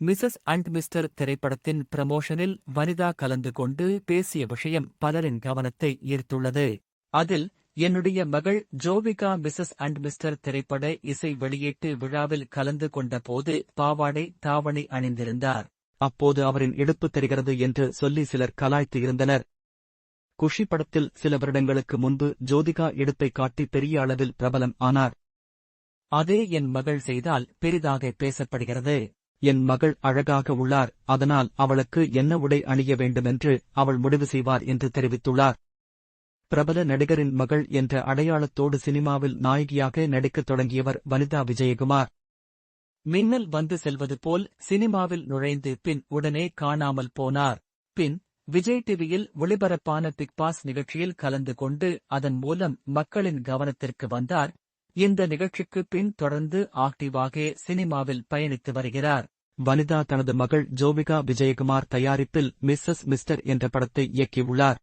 Mrs and mister திரைப்படத்தின் பிரமோஷனில் வனிதா கலந்து கொண்டு பேசிய விஷயம் பலரின் கவனத்தை ஈர்த்துள்ளது. அதில் என்னுடைய மகள் ஜோவிகா மிசஸ் அண்ட் மிஸ்டர் திரைப்பட இசை வெளியீட்டு விழாவில் கலந்து கொண்ட போது பாவாடை தாவணி அணிந்திருந்தார். அப்போது அவரின் எடுப்பு தெரிகிறது என்று சொல்லி சிலர் கலாய்த்து இருந்தனர். குஷி படத்தில் சில வருடங்களுக்கு முன்பு ஜோதிகா எடுப்பை காட்டி பெரிய அளவில் பிரபலம் ஆனார். அதே என் மகள் செய்தால் பெரிதாக பேசப்படுகிறது. என் மகள் அழகாக உள்ளார் அதனால் அவளுக்கு என்ன உடை அணிய வேண்டுமென்று அவள் முடிவு செய்வார் என்று தெரிவித்துள்ளார். பிரபல நடிகரின் மகள் என்ற அடையாளத்தோடு சினிமாவில் நாயகியாக நடிக்கத் தொடங்கியவர் வனிதா விஜயகுமார். மின்னல் வந்து செல்வது போல் சினிமாவில் நுழைந்து பின் உடனே காணாமல் போனார். பின் விஜய் டிவியில் ஒளிபரப்பான பிக் பாஸ் நிகழ்ச்சியில் கலந்து கொண்டு அதன் மூலம் மக்களின் கவனத்திற்கு வந்தார். இந்த நிகழ்ச்சிக்கு பின் தொடர்ந்து ஆக்டிவாக சினிமாவில் பயணித்து வருகிறார். வனிதா தனது மகள் ஜோவிகா விஜயகுமார் தயாரிப்பில் மிஸ்ஸஸ் மிஸ்டர் என்ற படத்தை இயக்கியுள்ளார்.